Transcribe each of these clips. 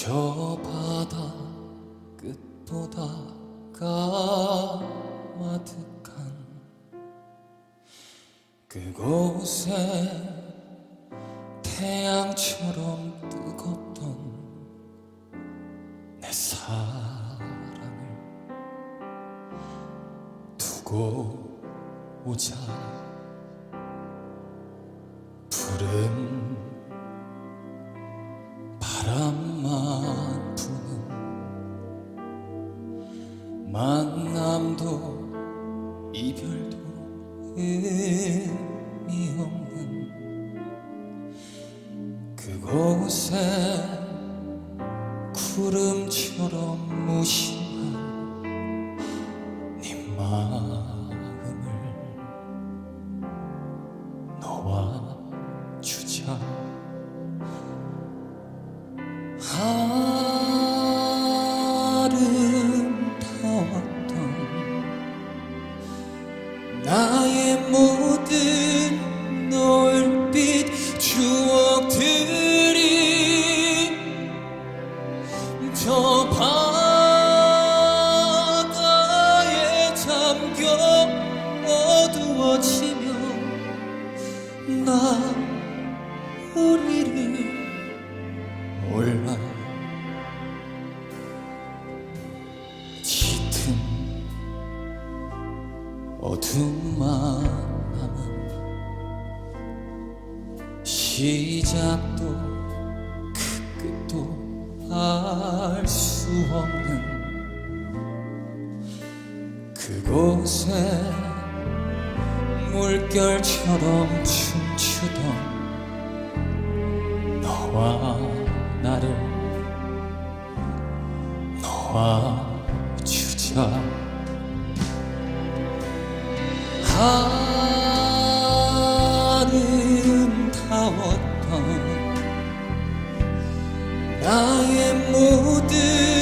저 바다 끝보다 까마득한 그곳에 태양처럼 뜨겁던 내 사랑을 두고 오자. 푸른 만남도 이별도 의미 없는 그곳에 구름처럼 무심한 네마 나 우리를 몰라. 짙은 어둠만 시작도 그 끝도 알 수 없는 그곳에 물결처럼 춤추던 너와 나를 놓아 주자. 아름다웠던 나의 모든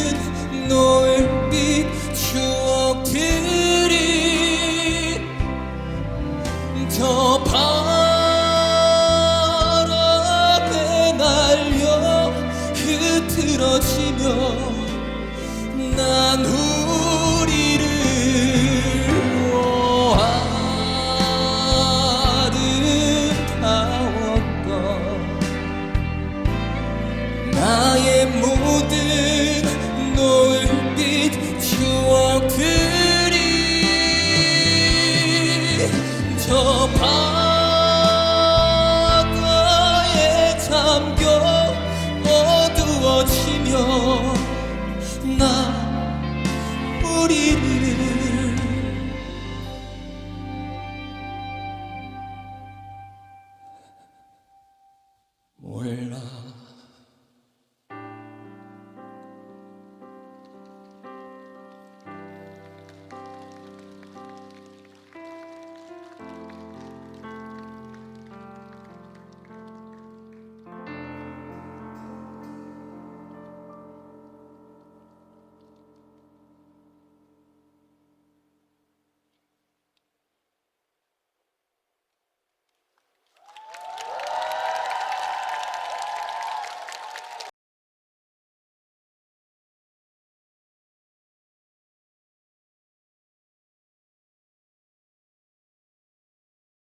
하시며 난 우리를 아득하웠던 나의 모든 노을빛 추억들이 저 밤. 나 우리를